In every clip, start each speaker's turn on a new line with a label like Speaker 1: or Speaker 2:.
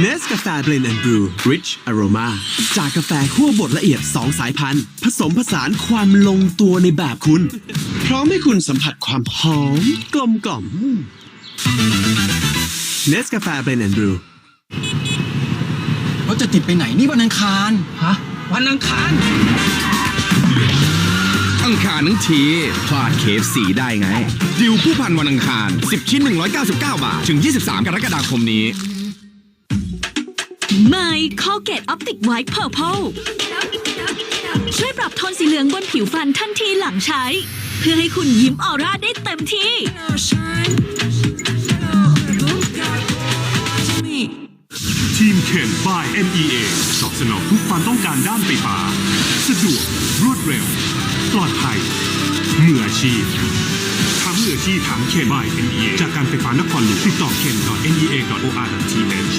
Speaker 1: เนสกาแฟเบรนด์แอนด์บรู Rich Aroma จากกาแฟคั่วบดละเอียด 2 สายพันธุ์ ผสมผสานความลงตัวในแบบคุณ พร้อมให้คุณสัมผัสความหอม กลมกล่อมเนสกาแฟเบรนด์แอนด์บรู
Speaker 2: เราจะติดไปไหนนี่วันอังคาร ฮะ วันอังคาร
Speaker 3: อังคารทั้งทีพลาดเคฟสีได้ไง ดิวผู้พันวันอังคาร 10 ชิ้น 199 บาท ถึง 23 กรกฎาคมนี้
Speaker 4: ใหม่ Colgate Optic White Purple ช่วยปรับโทนสีเหลืองบนผิวฟันทันทีหลังใช้ เพื่อให้คุณยิ้มออร่าได้เต็มที่
Speaker 5: ทีมเข็น by MEA ตอบสนองทุกความต้องการด้านไฟฟ้า สะดวก รวดเร็ว ปลอดภัยมืออาชีพทั้งมืออาชีพทั้งเข็น by MEA จากการไฟฟ้านครหลวงติดต่อเข็น .mea.or.th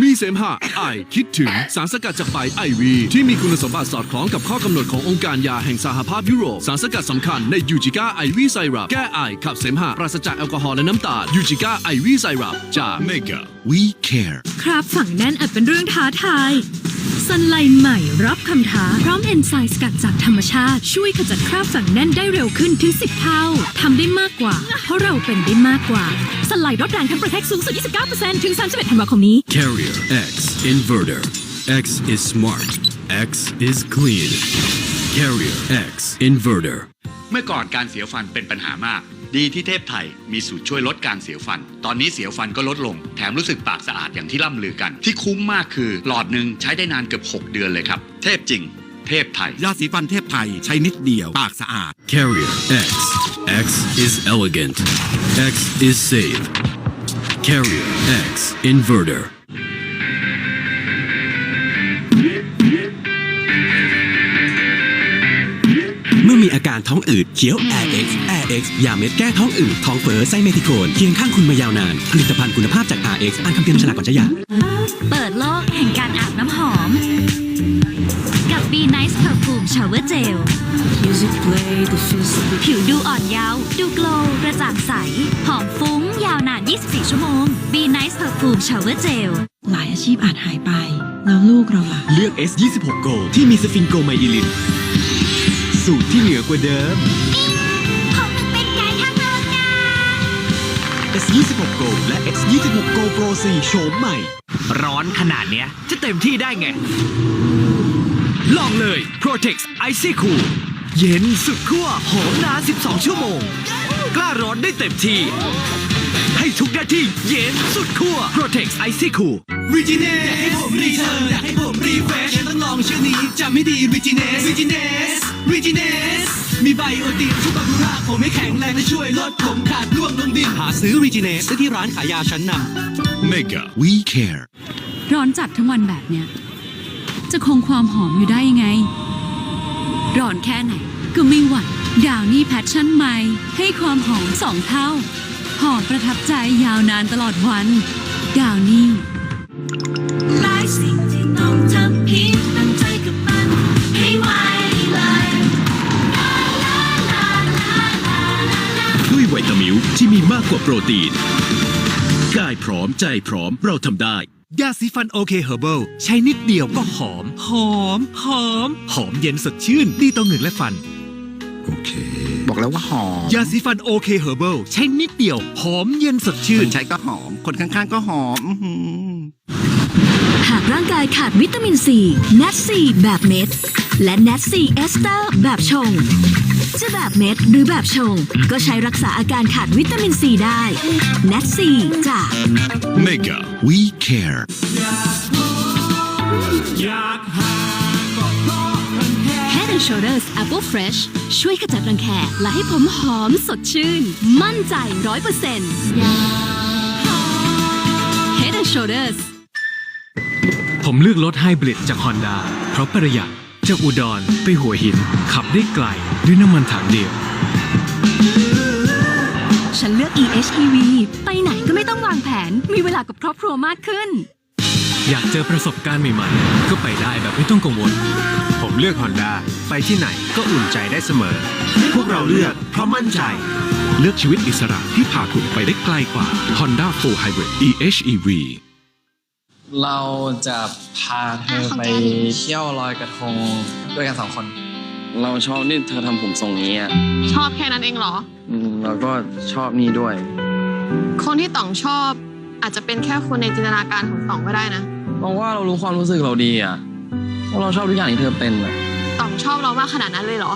Speaker 6: มีเสมหะไอคิดถึงสารสกัดจากใบไอวี ที่มีคุณสมบัติสอดคล้องกับข้อกำหนดขององค์การยาแห่งสหภาพยุโรป สารสกัดสำคัญในยูจิก้าไอวีไซรัปแก้ไอขับเสมหะปราศจากแอลกอฮอล์และน้ำตาลยูจิก้าไอวีไซรัปจาก
Speaker 3: Mega We Care
Speaker 4: ครับฝั่งแน่นอาจเป็นเรื่องท้าทาย สันไลใหม่รับคำท้า พร้อมเอนไซม์สกัดจากธรรมชาติ ช่วยขจัดคราบฝังแน่นได้เร็วขึ้นถึง 10 เท่าทำได้มากกว่า เพราะเราเป็นได้มากกว่าสันไลลดแรงทั้งประเทศสูงสุด 29%ถึง 31ธันวาคมนี้
Speaker 6: Carrier X Inverter X is smart X is clean Carrier X Inverter
Speaker 7: เมื่อก่อนการเสียวฟันเป็นปัญหามาก ดีที่เทพไทยมีสูตรช่วยลดการเสียวฟัน ตอนนี้เสียวฟันก็ลดลง แถมรู้สึกปากสะอาดอย่างที่ล่ำลือกัน ที่คุ้มมากคือ หลอดหนึ่งใช้ได้นานเกือบ 6 เดือนเลยครับ เทพจริง เทพไทย
Speaker 3: ยาสีฟันเทพไทยใช้นิดเดียว ปากสะอาด
Speaker 6: Carrier X X is elegant X is safe Carrier X Inverter
Speaker 1: มื่อมีอาการท้องอืดเคี้ยว Air X Air X ยาเม็ดแก้ท้องอืดท้องเฟ้อไส้เมทิโคนเคียงข้างคุณมายาวนาน ผลิตภัณฑ์คุณภาพจาก R X อ่านคำเตือนในฉลากก่อนใช้ยา
Speaker 4: เปิดโลกแห่งการอาบน้ำหอม กับ Be Nice Perfume Shower Gel ผิวดูอ่อนเยาว์ดูโกลว์กระจ่างใส หอมฟุ้ง ยาวนาน 24 ชั่วโมง Be Nice Perfume Shower Gel
Speaker 8: หลายอาชีพอาจหายไป แล้วลูกเราล่ะ
Speaker 1: เลือก S 2 6 Go ที่มีสฟิงโกไมอิลิน สูตรที่เหนือกว่าเดิม
Speaker 4: ผมเป็นไก่ทางโลกา
Speaker 1: S 2 6 Go และ X 2 6 Go Pro 4โฉมใหม่
Speaker 9: ร้อนขนาดเนี้ย จะเต็มที่ได้ไง ลองเลย Protex Icy Cool เย็นสุดขั้วหอมนาน 12 ชั่วโมง กล้าร้อนได้เต็มที่ ให้ทุกหน้าที่เย็นสุดขั้ว Protex Icy Cool
Speaker 2: รีจิเนสอยากให้ผมรีเทิร์นอยากให้ผมรีเฟรชต้องลองชื่อนี้จำไม่ดีรีจิเนสรีจิเนสรีจิเนสมี ไบโอติกช่วยบำรุงรากผมให้แข็งแรงและช่วยลดผมขาดร่วงลงดิน หาซื้อรีจิเนสได้ที่ร้านขายยาชั้นนำ
Speaker 3: Mega We Care
Speaker 10: ร้อนจัดทั้งวันแบบเนี้ย จะคงความหอมอยู่ได้ยังไง ร้อนแค่ไหน ก็ไม่หวั่นดาวนี่แพชชั่นใหม่ ให้ความหอมสองเท่า หอมประทับใจยาวนานตลอดวัน ดาวนี่
Speaker 4: หลายสิ่ง ไว
Speaker 6: ตามิลที่มีมากกว่าโปรตีนกายพร้อมใจพร้อมเราทำได้
Speaker 9: ยาสีฟันโอเคเฮอร์เบิลใช้นิดเดียวก็หอม หอม หอม หอมเย็นสดชื่น ดีต่อเหงือกและฟัน
Speaker 3: โอเค บอกแล้วว่าหอม
Speaker 9: ยาสีฟันโอเคเฮอร์เบิลใช้นิดเดียว หอมเย็นสดชื่
Speaker 3: คนนใช้ก็หอม คนข้างๆก็หอมอื้อหือ
Speaker 4: หากร่างกายขาดวิตามินซี n a t ซีแบบเม็ด และ n a t ซีเอสเตอร์แบบชง จะแบบเม็ดหรือแบบชง ก็ใช้รักษาอาการขาดวิตามินซีได้ n a t ซีจาก
Speaker 3: Mega We Care
Speaker 4: Head and Shoulders Apple Fresh ช่วยขจัดรังแคและให้ผมหอมสดชื่น มั่นใจร้อยเปอร์เซ็นต์ Head and Shoulders
Speaker 9: ผมเลือกรถไฮบริดจาก Honda เพราะประหยัด จากอุดรไปหัวหิน ขับได้ไกลด้วยน้ำมันถังเดียว
Speaker 4: ฉันเลือก EHEV ไปไหนก็ไม่ต้องวางแผน มีเวลากับครอบครัวมากขึ้น
Speaker 9: อยากเจอประสบการณ์ใหม่ๆ ก็ไปได้แบบไม่ต้องกังวล ผมเลือก Honda ไปที่ไหนก็อุ่นใจได้เสมอ พวกเราเลือกเพราะมั่นใจ
Speaker 6: เลือกชีวิตอิสระที่พาคุณไปได้ไกลกว่า Honda Full Hybrid EHEV
Speaker 11: เราจะพาเธอไปเที่ยวลอยกระทงด้วยกันสองคน เราชอบนี่เธอทำผมทรงนี้อะ
Speaker 12: ชอบแค่นั้นเองเหรอ
Speaker 11: อืมแล้วก็ชอบนี่ด้วย
Speaker 12: คนที่ต่องชอบอาจจะเป็นแค่คนในจินตนาการของต่องก็ได้นะ
Speaker 11: มองว่าเรารู้ความรู้สึกเราดีอะเพราะเราชอบทุกอย่างที่เธอเป็นอะ
Speaker 12: ต่องชอบเรามากขนาดนั้นเลยเหรอ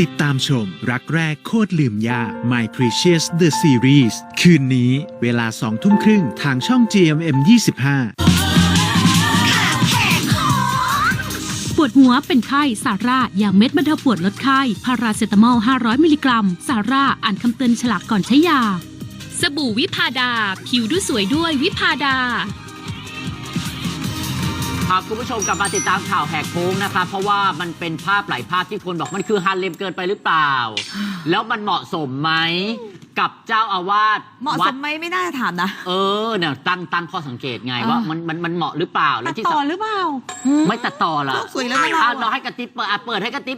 Speaker 13: ติดตามชมรักแรกโคตรลืมยาก My Precious The Series คืนนี้เวลา2ทุ่มครึ่งทางช่อง GMM 25
Speaker 14: วดหัวเป็นไข้ซาร่ายาเม็ดบรรเทาปวดลดไข้ พาราเซตามอล 500 มิลลิกรัมซาร่าอ่านคำเตือนฉลากก่อนใช้ยา สบู่วิพาดา ผิวดูสวยด้วยวิพาดา
Speaker 15: ครับคุณผู้ชมกลับมาติดตามข่าวแหกโค้งนะครับเพราะว่ามันเป็นภาพหลายภาพที่คนบอกมันคือฮันเลมเกินไปหรือเปล่า แล้วมันเหมาะสมไหมกับเจ้าอาวาส
Speaker 16: เหมาะส
Speaker 15: วัด
Speaker 16: มไหมไม่น่าจะถามนะ
Speaker 15: เออเนี่ยตั้งตั้งข้อสังเกตไง
Speaker 16: อ่า
Speaker 15: ว่ามันมันมันเหมาะหรือเปล่า
Speaker 16: ตัด
Speaker 15: ที่
Speaker 16: ต่อ
Speaker 15: สำ
Speaker 16: หรือเปล่า
Speaker 15: ไม่ตัดต่อละ
Speaker 16: โลกสวยแล้วนะเรา
Speaker 15: อะ
Speaker 16: อะ
Speaker 15: เราให้กระติบเปิดอะเปิดให้กระติบ